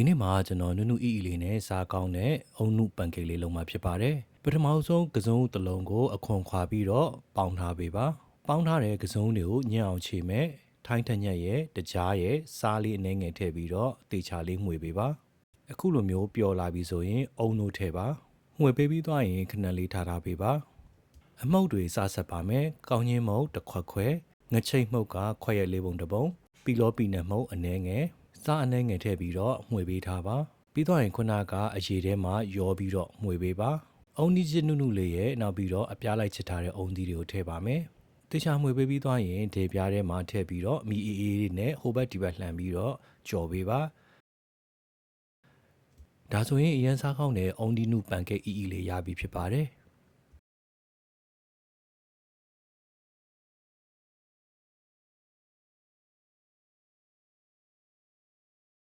ဒီနေ့မှာကျွန်တော်နုနုအီအီလေးနဲ့စားကောင်းတဲ့အုံနုပန်ကေးလေးလုံးမှာဖြစ်ပါတယ်ပထမဆုံးကစုံတစ်လုံးကိုအခွန်ခွာပြီးတော့ပေါင်းထားပေးပါပေါင်းထားတဲ့ကစုံတွေကိုညံ့အောင်ခြေမဲ့ထိုင်းထက်ညက်ရဲ့တကြားရဲ့စားလေးအနှဲငယ်ထည့်ပြီးတော့တေချာလေးမှွေပေးပါအခုလိုမျိုးပျော်လာပြီဆိုရင်အုံနုထည့်ပါမှွေပေးပြီးသွားရင်ခဏလေးထားထားပေးပါအမှုတ်တွေစားဆက်ပါမယ်။ကောင်းချင်းမုတ်တစ်ခွက်ခွဲငချိတ်မှုတ်ကခွက်ရက်လေးပုံတစ်ပုံပြီးလောပီနဲ့မှုတ်အနှဲငယ် စားအနှဲငယ်ထည့်ပြီးတော့မှွေပေးထားပါပြီးတော့ရင်ခုနကအရေထဲမှာရောပြီးတော့မှွေပေးပါအုံဒီချစ်နုနုလေးရဲ့နောက်ပြီးတော့အပြားလိုက်ချစ်ထားတဲ့အုံဒီတွေကိုထည့်ပါမယ်တေချာမှွေပေးပြီးသွားရင်ဒေပြားထဲမှာထည့်ပြီးတော့မီအေးအေးလေးနဲ့ဟိုဘက်ဒီဘက်လှန်ပြီးတော့ကြော်ပေးပါဒါဆိုရင်အရန်စားကောင်းတဲ့အုံဒီနုပန်ကက်အီအီလေးရပြီဖြစ်ပါတယ်